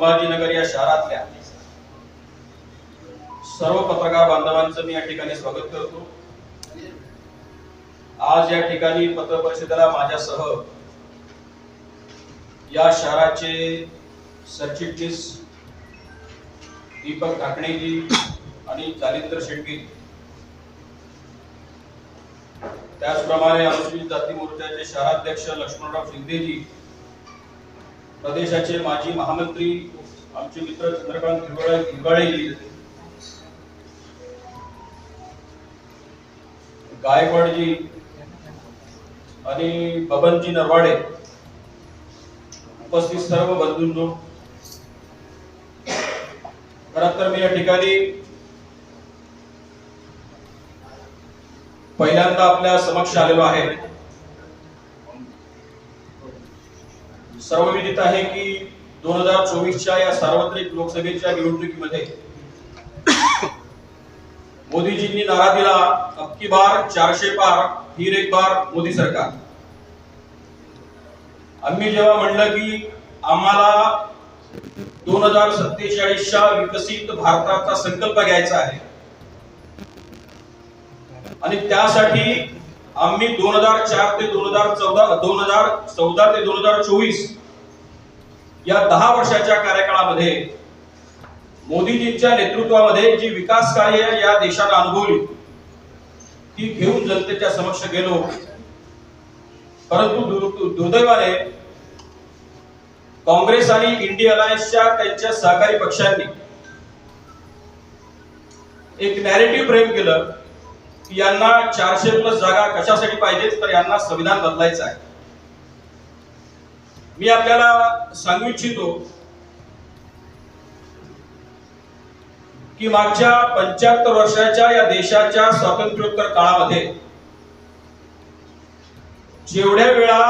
संभाजीनगर या शहरातल्या सर्व पत्रकार बांधवांचं मी या ठिकाणी स्वागत करतो. आज या ठिकाणी पत्रपरिषदेला माझ्यासह या शहराचे सरचिटणीस दीपक ढाकणेजी आणि जालिंदर शेटगी त्याचप्रमाणे अनुसूचित जाती मोर्चाचे शहराध्यक्ष लक्ष्मणराव शिंदेजी प्रदेशाचे माजी महामंत्री आमचे मित्र चंद्रकांत हिरवळे गायकवाडजी आणि बबनजी नरवाडे उपस्थित सर्व बंधूंनो. खरं तर मी या ठिकाणी पहिल्यांदा आपल्या समक्ष आलेलो आहे. सर्व विदित आहे की दोन हजार चोवीसच्या या सार्वत्रिक लोकसभेच्या निवडणुकीमध्ये मोदीजींनी नारा दिला अबकी बार चारशे पार ही एक बार मोदी सरकार. आम्ही जेव्हा म्हणलं की आम्हाला दोन हजार सत्तेचाळीसच्या विकसित भारताचा संकल्प घ्यायचा आहे आणि त्यासाठी आम्ही दोन हजार चार ते दोन हजार चौदा दोन हजार चौदा ते दोन हजार चोवीस या दहा वर्षाच्या कार्यकाळामध्ये मोदीजींच्या नेतृत्वामध्ये जी विकास कार्य या देशाला अनुभवली ती घेऊन जनतेच्या समक्ष गेलो. परंतु दुर्दैवाने काँग्रेस आणि इंडिया अलायन्सच्या त्यांच्या सहकारी पक्षांनी एक नॅरेटिव्ह फ्रेम केलं. की यांना चारशे प्लस जागा कशासाठी पाहिजेत तर यांना संविधान बदलायचं आहे. मी आपल्याला सांगू इच्छितो की मागच्या पंच्याहत्तर वर्षाच्या या देशाच्या स्वातंत्र्योत्तर काळामध्ये जेवढ्या वेळा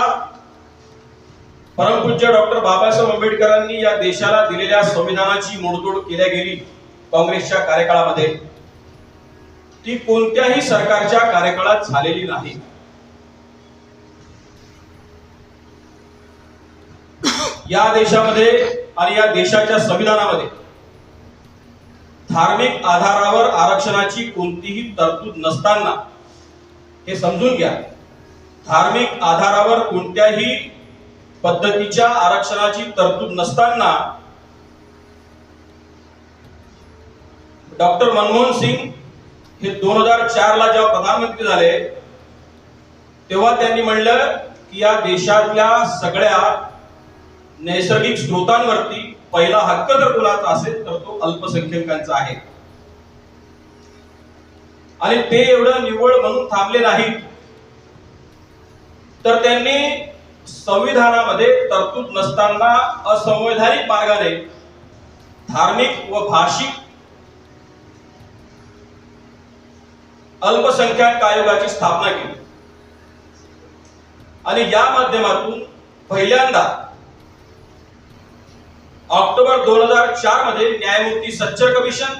परमपूज्य डॉक्टर बाबासाहेब आंबेडकरांनी या देशाला दिलेल्या संविधानाची मोडतोड केल्या गेली काँग्रेसच्या कार्यकाळामध्ये ती कोणत्याही सरकारच्या कार्यकाळात झालेली नाही. या देशामध्ये आणि या देशाच्या संविधानामध्ये धार्मिक आधारावर आरक्षणाची कोणतीही तरतूद नसताना हे समजून घ्या धार्मिक आधारावर कोणत्याही पद्धतीच्या आरक्षणाची तरतूद नसताना डॉक्टर मनमोहन सिंग हे दोन हजार चार ला जेव्हा प्रधानमंत्री झाले तेव्हा त्यांनी म्हणलं की या देशातल्या सगळ्या नैसर्गिक स्रोतांवरती पहिला हक्क जर कुणाचा असेल तर तो अल्पसंख्याकांचा आहे. आणि ते एवढं निव्वळ म्हणून थांबले नाहीत. तर त्यांनी संविधानामध्ये तरतूद नसताना असंवैधानिक मार्गाने धार्मिक व भाषिक अल्पसंख्याक आयोगाची स्थापना केली. आणि या माध्यमातून पहिल्यांदा ऑक्टोबर दोन हजार चारमध्ये न्यायमूर्ती सच्चर कमिशन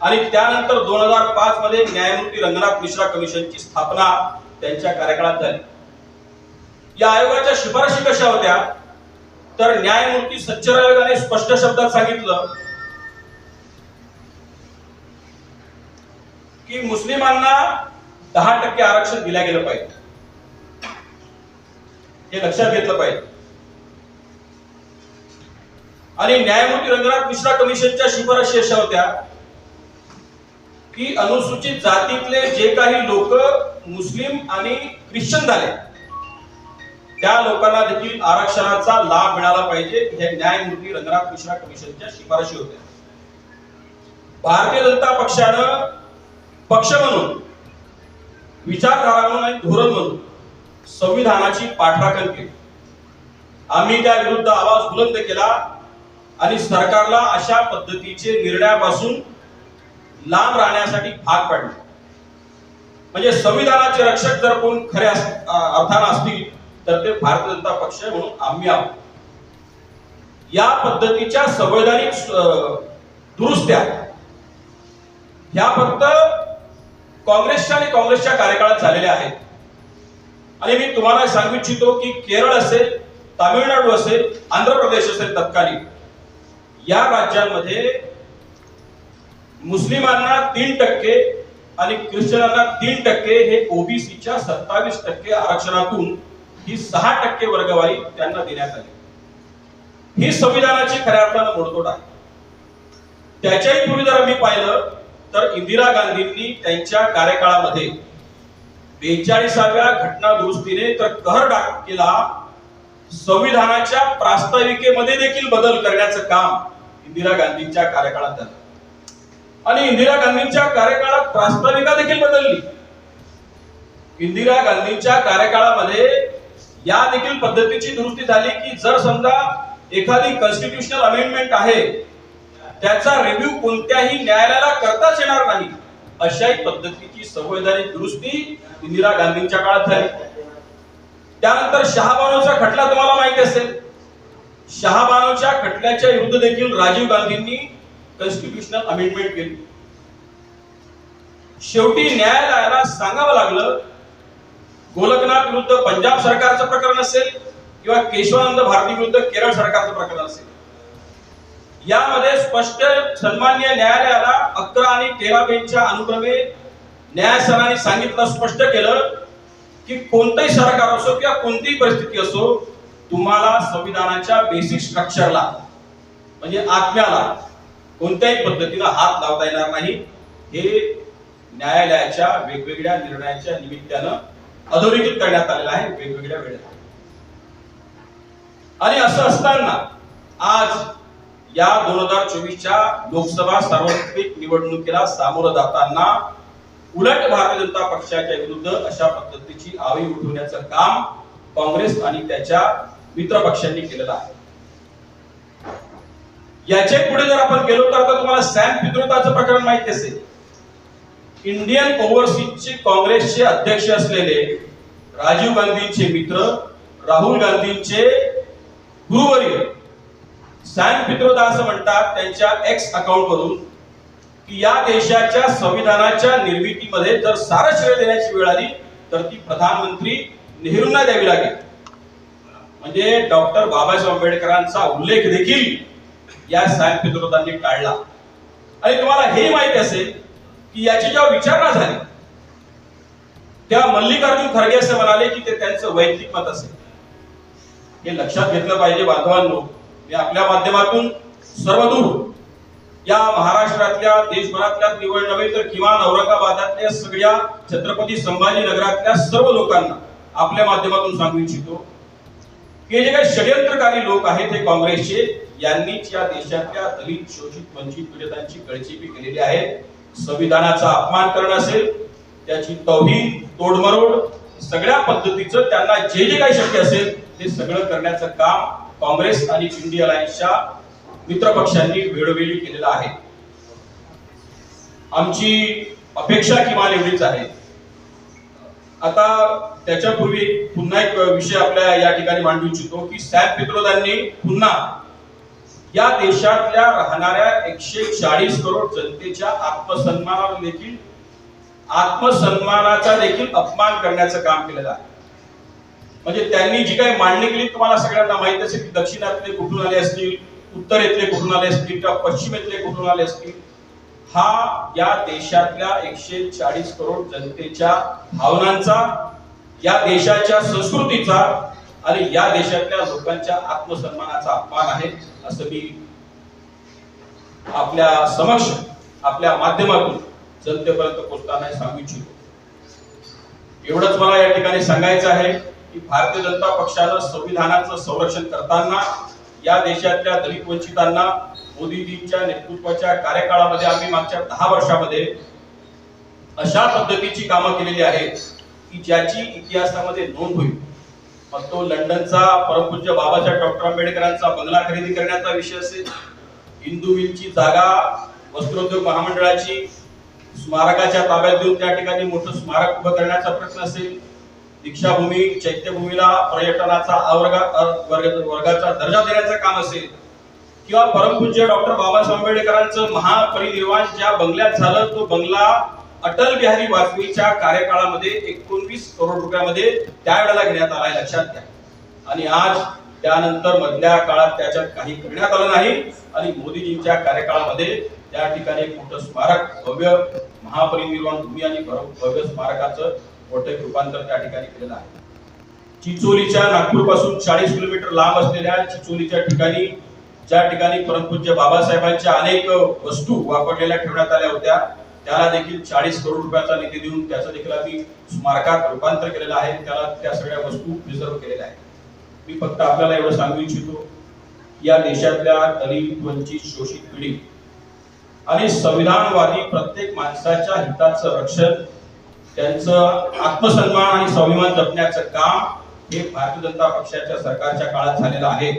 आणि त्यानंतर दोन हजार पाच मध्ये न्यायमूर्ती रंगनाथ मिश्रा कमिशनची स्थापना त्यांच्या कार्यकाळात झाली. या आयोगाच्या शिफारशी कशा होत्या? तर न्यायमूर्ती सच्चर आयोगाने स्पष्ट शब्दात सांगितलं की मुस्लिमांना दहा टक्के आरक्षण दिल्या गेलं पाहिजे. हे लक्षात घेतलं पाहिजे. आणि न्यायमूर्ती रंगनाथ मिश्रा कमिशनच्या शिफारशी अशा होत्या की अनुसूचित जातीतले जे काही लोक मुस्लिम आणि ख्रिश्चन झाले त्या लोकांना देखील आरक्षणाचा लाभ मिळाला पाहिजे. हे न्यायमूर्ती रंगनाथ मिश्रा कमिशनच्या शिफारशी होत्या. भारतीय जनता पक्षानं पक्ष म्हणून विचारधारा म्हणून आणि धोरण म्हणून संविधानाची पाठराखण केली. आम्ही त्या विरुद्ध आवाज बुलंद केला आणि सरकारला अशा पद्धतीचे निर्णयापासून लांब राहण्यासाठी भाग पाडले. म्हणजे संविधानाचे रक्षक जर कोण खऱ्या अर्थानं असतील तर ते भारतीय जनता पक्ष म्हणून आम्ही आहोत. या पद्धतीच्या संवैधानिक अं, दुरुस्त्या ह्या फक्त काँग्रेसच्या आणि काँग्रेसच्या कार्यकाळात झालेल्या आहेत. आणि मी तुम्हाला सांगू इच्छितो की केरळ असेल तामिळनाडू असेल आंध्र प्रदेश असेल तत्कालीन या राज्यांमध्ये मुस्लिमांना तीन टक्के आणि ख्रिश्चनांना तीन टक्के हे ओबीसीच्या सत्तावीस टक्के आरक्षणातून ही सहा टक्के वर्गवारी त्यांना देण्यात आली. ही संविधानाची खऱ्या अर्थानं मोडतोड आहे. त्याच्याही पूर्वी जर आम्ही पाहिलं तर इंदिरा गांधींनी त्यांच्या कार्यकाळामध्ये बेचाळीसाव्या घटना दुरुस्तीने तर कहर डाक केला संविधानाच्या प्रास्ताविकेमध्ये देखील बदल करण्याचं काम इंदिरा गांधींच्या कार्यकाळात झालं. आणि इंदिरा गांधींच्या कार्यकाळात प्रास्ताविका देखील बदलली. इंदिरा गांधींच्या कार्यकाळामध्ये या देखील पद्धतीची दुरुस्ती झाली की जर समजा एखादी कॉन्स्टिट्युशनल अमेंडमेंट आहे त्याचा रिव्ह्यू कोणत्याही न्यायालयाला करताच येणार नाही. अशाही पद्धतीची संवैधानिक दुरुस्ती इंदिरा गांधींच्या काळात झाली. त्यानंतर शहाबानोचा खटला तुम्हाला माहिती असेल. शहाबानोच्या खटल्याच्या विरुद्ध देखील राजीव गांधींनी कॉन्स्टिट्युशनल अमेंडमेंट केली. शेवटी न्यायालयाला सांगावं लागलं गोलकनाथ विरुद्ध पंजाब सरकारचं प्रकरण असेल किंवा केशवानंद भारती विरुद्ध केरळ सरकारचं प्रकरण असेल. यामध्ये स्पष्ट सन्मान्य न्यायालयाला अकरा आणि तेरा बेंचच्या अनुक्रमे न्यायालयाने सांगितलं स्पष्ट केलं की कोणतंही सरकार असो किंवा कोणतीही परिस्थिती असो तुम्हाला संविधानाच्या बेसिक स्ट्रक्चरला म्हणजे आत्म्याला कोणत्याही पद्धतीनं हात लावता येणार नाही. हे न्यायालयाच्या वेगवेगळ्या निर्णयाच्या निमित्तानं अधोरेखित करण्यात आलेलं आहे वेगवेगळ्या वेळेला. आणि असं असताना आज या दोन हजार चोवीसच्या लोकसभा सार्वत्रिक निवडणुकीला सामोरं जाताना उलट भारतीय जनता पक्षाच्या विरुद्ध अशा पद्धतीची आवी उठवण्याचं काम काँग्रेस आणि त्याच्या मित्र पक्षांनी केलेलं आहे. याचे पुढे जर आपण गेलो तर आता तुम्हाला सॅम पित्रोताचं प्रकरण माहिती असेल. इंडियन ओव्हरसीजचे काँग्रेसचे अध्यक्ष असलेले राजीव गांधींचे मित्र राहुल गांधींचे गुरुवर्य सॅन पित्रोदा असं म्हणतात त्यांच्या एक्स अकाउंट वरून की या देशाच्या संविधानाच्या निर्मितीमध्ये जर सारं श्रेय देण्याची वेळ आली तर ती प्रधानमंत्री नेहरूंना द्यावी लागेल. म्हणजे डॉक्टर बाबासाहेब आंबेडकरांचा उल्लेख देखील या सॅम पित्रोदांनी टाळला. आणि तुम्हाला हे माहिती असेल की याची जेव्हा विचारणा झाली तेव्हा मल्लिकार्जुन खरगे असे म्हणाले की ते त्यांचं वैयक्तिक मत असेल. हे लक्षात घेतलं पाहिजे बांधवांनो. मी आपल्या माध्यमातून सर्वदूर या महाराष्ट्रातल्या देशभरातल्या निवड नव्हे तर किमान औरंगाबादातल्या सगळ्या छत्रपती संभाजी नगरातल्या सर्व लोकांना आपल्या माध्यमातून सांगू इच्छितो. हे जे काही षडयंत्रकारी लोक आहेत हे काँग्रेसचे यांनीच या देशातल्या दलित शोषित वंचित पीडितांची गळचेपी केलेली आहे. संविधानाचा अपमान करणं असेल त्याची तौहीन तोडमरोड सगळ्या पद्धतीचं त्यांना जे जे काही शक्य असेल ते सगळं करण्याचं काम काँग्रेस आणि इंडिया अलायन्सच्या मित्रपक्षांनी वेळोवेळी केलेलं आहे. आमची अपेक्षा किमान एवढीच आहे. आता त्याच्यापूर्वी पुन्हा एक विषय आपल्या या ठिकाणी मांडू इच्छितो की सॅम पित्रोदांनी पुन्हा या देशातल्या राहणाऱ्या एकशे चाळीस करोड जनतेच्या आत्मसन्मानावर देखील आत्मसन्मानाचा देखील अपमान करण्याचं काम केलेलं आहे. म्हणजे त्यांनी जी काही मांडणी केली तुम्हाला सगळ्यांना माहीत असेल की दक्षिणातले कुठून आले असतील उत्तरेतले कुठून आले असतील किंवा पश्चिमेतले कुठून आले असतील हा या देशातल्या एकशे चाळीस करोड जनतेच्या भावनांचा या देशाच्या संस्कृतीचा आणि या देशातल्या लोकांच्या आत्मसन्मानाचा अपमान आहे असं मी आपल्या समक्ष आपल्या माध्यमातून जनतेपर्यंत पोहोचताना सांगू इच्छितो. एवढंच मला या ठिकाणी सांगायचं आहे. की भारतीय जनता पक्षानं संविधानाचं संरक्षण करताना या देशातल्या दलित वंचितांना मोदीजींच्या नेतृत्वाच्या कार्यकाळामध्ये आम्ही मागच्या दहा वर्षामध्ये अशा पद्धतीची कामं केलेली आहेत की ज्याची इतिहासामध्ये नोंद होईल. मग तो लंडनचा परमपूज्य बाबासाहेब डॉक्टर आंबेडकरांचा बंगला खरेदी करण्याचा विषय असेल हिंदू मिलची जागा वस्त्रोद्योग महामंडळाची स्मारकाच्या ताब्यात देऊन त्या ठिकाणी मोठं स्मारक उभं करण्याचा प्रश्न असेल दीक्षाभूमी चैत्यभूमीला पर्यटनाचा वर्ग- वर्गाचा दर्जा देण्याचं काम असेल किंवा परमपूज्य डॉक्टर बाबासाहेब आंबेडकरांचं महापरिनिर्वाण ज्या बंगल्यात झालं तो बंगला अटल बिहारी वाजपेयीच्या कार्यकाळामध्ये एकोणवीस करोड रुपयामध्ये त्यावेळेला घेण्यात आलाय लक्षात घ्या. आणि आज त्यानंतर मधल्या काळात त्याच्यात काही करण्यात आलं नाही आणि मोदीजींच्या कार्यकाळामध्ये त्या ठिकाणी एक मोठं स्मारक भव्य महापरिनिर्वाण भूमी आणि भव्य स्मारकाचं मोठं एक रूपांतर त्या ठिकाणी केलेलं आहे. चिचोलीच्या नागपूरपासून चाळीस किलोमीटर लांब असलेल्या चिचोलीच्या ठिकाणी ज्या ठिकाणी परमपूज्य बाबासाहेबांच्या अनेक वस्तू वापरलेल्या ठेवण्यात आल्या होत्या त्याला देखील चाळीस करोड रुपयाचा निधी देऊन त्याचं देखील आम्ही स्मारकात रूपांतर केलेलं आहे. त्याला त्या सगळ्या वस्तू प्रिझर्व केलेल्या आहेत. मी फक्त आपल्याला एवढं सांगू इच्छितो या देशातल्या दलित वंचित शोषित पिढी आणि संविधानवादी प्रत्येक माणसाच्या हिताचं रक्षण त्यांचं आत्मसन्मान आणि स्वाभिमान जपण्याचं काम हे भारतीय जनता पक्षाच्या सरकारच्या काळात झालेलं आहे.